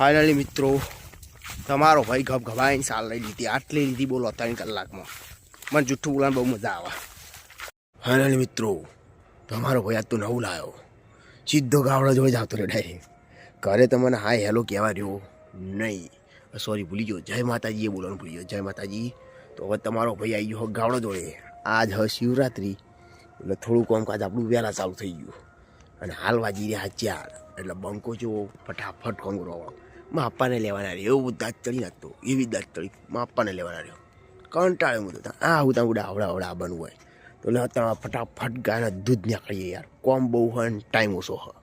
Finally મિત્રો, તમારો ભાઈ ગભ ગભાઈને સાલ લઈ લીધી. આટલી લીધી બોલો ત્રણ કલાકમાં. મને જુઠ્ઠું બોલાને બહુ મજા આવે. ફાઇનલી મિત્રો, તમારો ભાઈ આ તો નવું લાવ્યો સીધો ગાવડો જોઈ જતો રહ્યો ડાયરેક્ટ ઘરે તમને મને હાય, હેલો કહેવા રહ્યો નહીં. સોરી ભૂલી ગયો. જય માતાજી એ બોલવાનું ભૂલી ગયો. જય માતાજી. તો હવે તમારો ભાઈ આવી ગયો ગાવડો જોડે. આજ હ શિવરાત્રિ. એટલે થોડું કામકાજ આપણું વહેલા ચાલુ થઈ ગયું. અને હાલ વાજી રહ્યા ચાર એટલે બંકો જેવો ફટાફટ કોંગરો માપાને લેવાના રહ્યો એવું દાંત ચડી નાખતો એવી દાંત ચડી માપાને લેવાના રહ્યો કંટાળે હું તો આ હું ત્યાં આવડા આવડા બનવું હોય તો લે અત્યારે ફટાફટ ગાયના દૂધ નીકળીએ યાર કોમ બહુ હોય ને ટાઈમ ઓછો હોય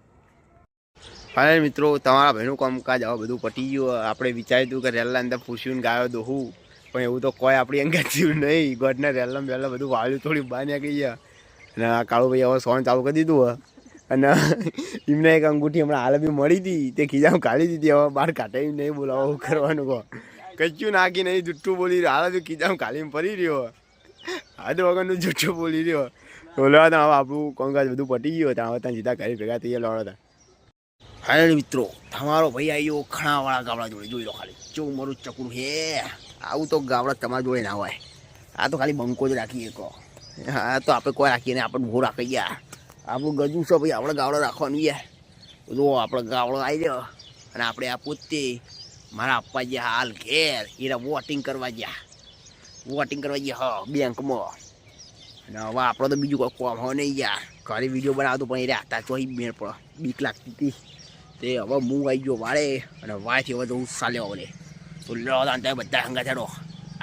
હવે મિત્રો તમારા ભાઈનું કામકાજ હવે બધું પટી ગયું આપણે વિચાર્યું હતું કે રેલા અંદર પૂછ્યું ગાયો દોહું પણ એવું તો કોઈ આપણી અંગે થયું નહીં ગોડને રેલના વેલા બધું વાળ્યું થોડી બહાર નીકળી ગયા અને કાળુભાઈ હવે સોન ચાલુ કરી દીધું હોય અને એમને એક અંગૂઠી હમણાં હાલ બી મળી હતી. તે ખીજામાં કાઢી દીધી. હવે બહાર કાઢે નહીં બોલાવો કરવાનું કહો. કચ્યું નાખી નહીં, જુઠ્ઠું બોલી રહ્યો. હાલ બી ખીજામાં કાઢીને ફરી રહ્યો. હાથ વગરનું જુઠ્ઠું બોલી રહ્યો. બોલવા તો હવે આપણું કામકાજ બધું પટી ગયું ત્યાં હવે ત્યાં સીધા ઘરે ભેગા થઈ ગયા હતા ફાઇનલ મિત્રો, તમારો ભાઈ આવ્યો ખણાવાળા ગામડા જોડે. જોઈ લો ખાલી. ચેવું મારું ચકડું હે. આવું તો ગામડા તમારા જોડે ના હોય. આ તો ખાલી બંકો જ રાખીએ કહો. હા તો આપણે કોઈ રાખીએ ને આપણે ભૂ રાખી ગયા આપણું ગજુ છે, ભાઈ, આપણે ગાવડો રાખવાનું યાર જો આપણે ગાવડો આવી ગયો અને આપણે આ પોતે મારા આપવા ગયા હાલ ઘેર એરા વોટિંગ કરવા ગયા. વોટિંગ કરવા ગયા, હા, બેંકમાં. અને હવે આપણે તો બીજું કોઈ કોમ હોય નહીં યાર. ઘરે વીડિયો બનાવતો પણ એ રહેતા અહીં મેળ પડે બીક લાગતી હતી. તે હવે હું આવી ગયો વાળે અને વાયથી હવે જવું ચાલ્યો હવે તો લો તાન બધા હંગા થડો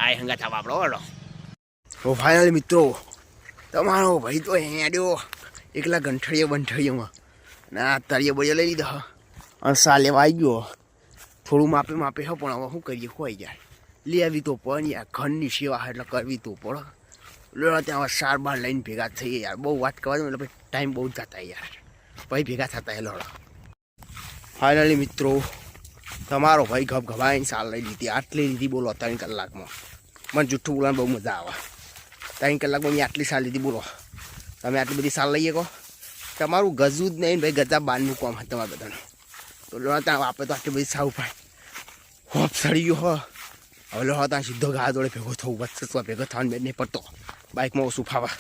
આ હંગા થવા આપણો તો ફાઇનલ મિત્રો, તમારો ભાઈ તો હેડ્યો એકલા ગંઠળીએ બંઠળીઓમાં આ તળિયે બળિયે લઈ લીધો. અને સા લેવા આવી ગયો થોડું માપે માપે હ, પણ હવે શું કરીએ ખોઈ જાય. આવી તો પણ યાર, ઘરની સેવા એટલે કરવી તો પડે. લો, ત્યાં સાર બાર લઈને ભેગા થઈએ યાર. બહુ વાત કરવા દઉં એટલે ટાઈમ બહુ જ જતા યાર. ભાઈ ભેગા થતા એ લોડો ફાઇનલી મિત્રો, તમારો ભાઈ ગભ ગભાઈને સાલ લઈ લીધી. આટલી લીધી બોલો ત્રણ કલાકમાં. મને જુઠ્ઠું બોલવાની બહુ મજા આવે. ત્રણ કલાકમાં મેં આટલી સાલ લીધી, બોલો. તમે આટલી બધી સાલ લઈએ કહો. તમારું ગજું જ નહીં ભાઈ, ગજા બારનું કોમ હોય તમારા બધાનું. તો લો, ત્યાં આપણે તો આટલી બધી સાવ પાય હોપ સડી ગયો, હો. હવે લો ત્યાં સીધો ગા જોડે ભેગો થવું વચ્ચે ભેગો થવાનું બેન નહીં પડતો. બાઇકમાં ઓછું ફાવા.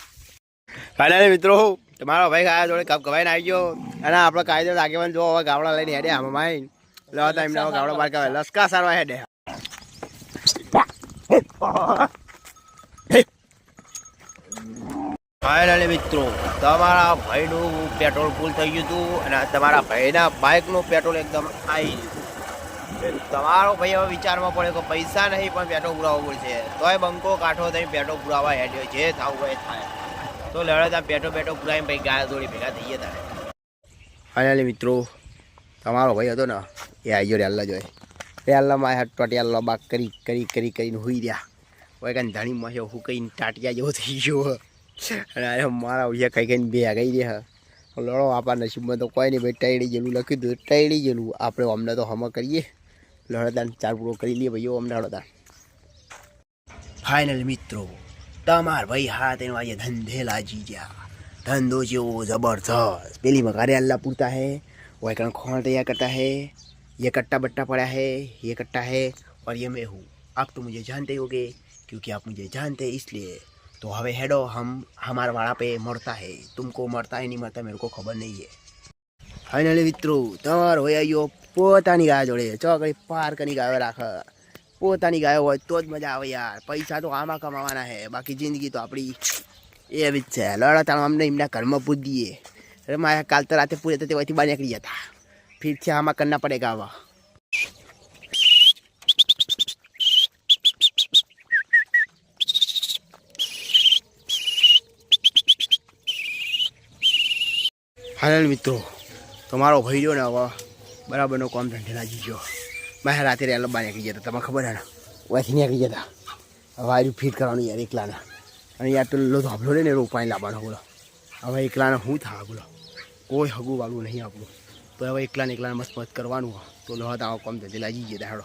ફાઇનલી મિત્રો, તમારો ભાઈ ગાયા જોડે કપ કવાઈને આવી ગયો. અને આપણે કાયદો આગેવાન જો, હવે ગાવડા લઈને હેડે આમાં માઈ. લો એમના ગાવડા બાર કહેવાય લસકા સારવા હેડે. ફાઇનલી મિત્રો, તમારા ભાઈનું પેટ્રોલ ફૂલ થઈ ગયું હતું અને તમારા ભાઈના બાઇકનું પેટ્રોલ એકદમ આવી ગયું તમારો ભાઈ હવે વિચારમાં પડે કે પૈસા નહીં, પણ પેટ્રોલ પુરાવવો પડશે. તોય બંકો કાંઠો થઈ પેટ્રોલ પુરાવા હેડ્યો જે થવું હોય થાય. તો લડે ત્યાં પેટ્રોલ પેટ્રોલ પુરાવીને પછી ગાય દોડી ભેગા થઈએ તારે. ફાઇનલી મિત્રો, તમારો ભાઈ હતો ને, એ આવી ગયો રેલ્લા જોઈ રેલ્લામાં હાથ ટોટિયાલ્લો બાક કરી કરી કરી, કરીને હોઈ રહ્યા. કોઈ કાંઈ ધણીમાં હું કહીને ટાટિયા જેવો થઈ ગયો. અરે મારા ઉઠ્યા કઈ કઈને બે ગઈ રહ્યા લડો આપણા નસીબમાં તો કોઈ નહીં ભાઈ ટાઈડી જેલું લખ્યું હતું ટાઈડી જેલું આપણે અમને તો હમ કરીએ લડદાન ચાર પૂરો કરી લઈએ ભાઈઓ અમને લડદાન ફાઇનલ મિત્રો તમાર ભાઈ હા તેનો આજે ધંધે લાજી ગયા ધંધો જેવો જબરદસ્ત પેલી મકારે अल्लाह पूछता है वो एक खोल तैयार करता है ये कट्टा बट्टा पड़ा है ये कट्टा है और ये मैं हूँ आप तो मुझे जानते ही होगे क्योंकि आप मुझे जानते हैं इसलिए तो હવે હેડો હમ હમારા વાળા પે મરતા હે તુમકો મરતા હે નહીં મળતા મેરકો ખબર નહીં હે ફાઇનલી મિત્રો તમારો હોય આવ્યો પોતાની ગાય જોડે ચોકડી પાર્કની ગાયો રાખે પોતાની ગાયો હોય તો જ મજા આવે યાર પૈસા તો આમાં કમાવાના હે બાકી જિંદગી તો આપણી એવી જ છે લડતા અમને એમના ઘરમાં પૂજ દઈએ અરે મારા કાલ તો રાતે પૂરે તો તેવાથી બહાર નીકળી જતા ફિરથી આમાં કરના પડેગા આવા ફાઇનલ મિત્રો, તમારો ભાઈ જો ને હવે બરાબરનો કોમ ધંધે લાગી ગયો. મારે રાતે રેલો બહાર નીકળી જતા તમને ખબર હે ને? ઓયાથી નીકળી જતા હવે આર્યું ફીટ કરવાનું યાર એકલાના. અને યાર તો લો ધાબલો ને રોપાઈ લાવવાનો બોલો. હવે એકલાને શું થાય બોલો. કોઈ હગું વાળું નહીં આપણું. તો હવે એકલાને એકલાને મસ્ત મસ્ત કરવાનું તો લો આવો કોમ ધંધે લાગી ગયા દાડો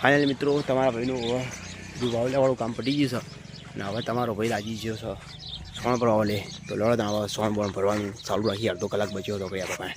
ફાઇનલી મિત્રો, તમારા ભાઈનું હવે બધું કામ પટી ગયું છે. અને હવે તમારો ભાઈ રાજી ગયો છે. સોણ ભરવા લે. તો લડત આવે સોણ બોણ ભરવાનું ચાલુ રાખી, અડધો કલાક બચ્યો હતો ભાઈ આપણે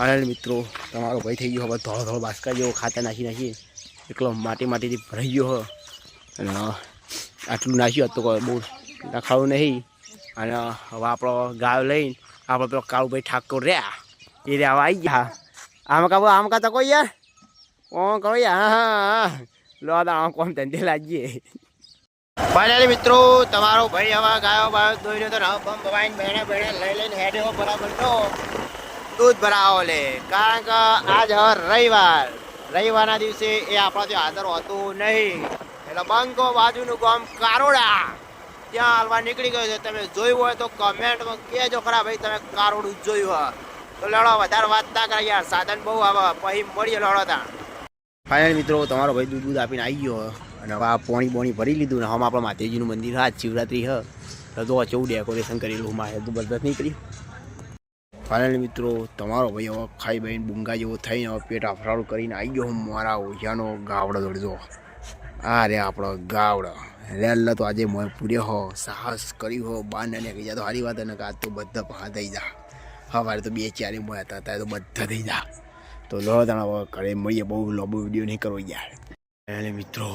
ફાઇનલ મિત્રો, તમારો ભાઈ થઈ ગયો, હવે ધોળો ધોળો બાસકા જેવો ખાતા નાખી નાખી. એકલો માટી માટીથી ભરાઈ ગયો હો. અને આટલું નાખ્યું હતું બહુ નખાવું નહીં. અને, હવે આપણો ગાયો લઈને આપણે પેલો કાળુભાઈ ઠાકોર રહ્યા. એ રહ્યા, હવે આવી ગયા. આમ કાબુ આમ કા તો કોઈ યાર? કોણ કહો યાર? હા હા લો આમ કોમ ધંધે લાગીએ. ફાઇનલી મિત્રો, તમારો ભાઈ હવે ગાયો બાયો દોઈ રહ્યો તો હવે બમ બવાઈને બહેણે બહેણે લઈ લઈને હેડ્યો બરાબર તો. દૂધ ભરાવો લે. કારણ કે આજ હવે રવિવાર. રવિવારના દિવસે એ આપણાથી હાજર હોતું નહીં. એટલે બંકો બાજુનું ગામ કારોડા. ત્યાં હાલવા નીકળી ગયો છે. તમે જોયું હોય તો કમેન્ટમાં કહેજો ખરા ભાઈ, તમે કારોડું જ જોયું હોય. તો લડો, વધારે વાત ના કરે યાર. સાધન બહુ આવે. પછી મળીએ લડો ત્યાં. ફાઇનલ મિત્રો, તમારો ભાઈ દૂધ દૂધ આપીને આવી ગયો. અને હવે આ પોણી બોણી ભરી લીધું ને હમ આપણા માતાજીનું મંદિર હા શિવરાત્રી હ તો જો ચૌ ડેકોરેશન કરેલું, મારે જબરદસ્ત નહીં કર્યું ફાઇનલ મિત્રો, તમારો ભાઈ હવે ખાઈ બહીને બુંગા જેવો થઈને હવે પેટ આફરાળું કરીને આવી ગયો હું મારા ઓછાનો ગાવડો દોડજો આ રે આપણો ગાવડો. રેલ તો આજે મોય પૂર્યો હો, સાહસ કર્યું હો બાર ને કહી જા તો સારી વાત અને કાં તો બધા પહા થઈ જા. હવારે તો બે ચારે મોયા હતા ત્યારે તો બધા થઈ જા. તો લો તણા હવે ઘરે મળીએ, બહુ લાંબો વીડિયો નહીં કરવો યાર. અને મિત્રો,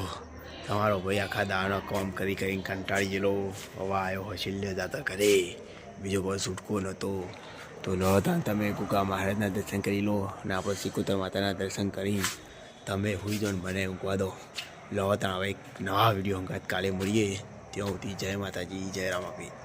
તમારો ભાઈ આખા દાણો કામ કરી કરીને કંટાળી ગયેલો. હવા આવ્યો હોય દાતા ઘરે. બીજો કોઈ છૂટકો નહોતો તો લો તમે કુકા મહારાજના દર્શન કરી લો અને આપણે સિકોતર માતાના દર્શન કરી. તમે હોઈ જો મને ઊંઘવા દો. લો તાણ હવે એક નવા વીડિયો અંગાત કાલે મળીએ. ત્યાં સુધી જય માતાજી, જય રામાપીર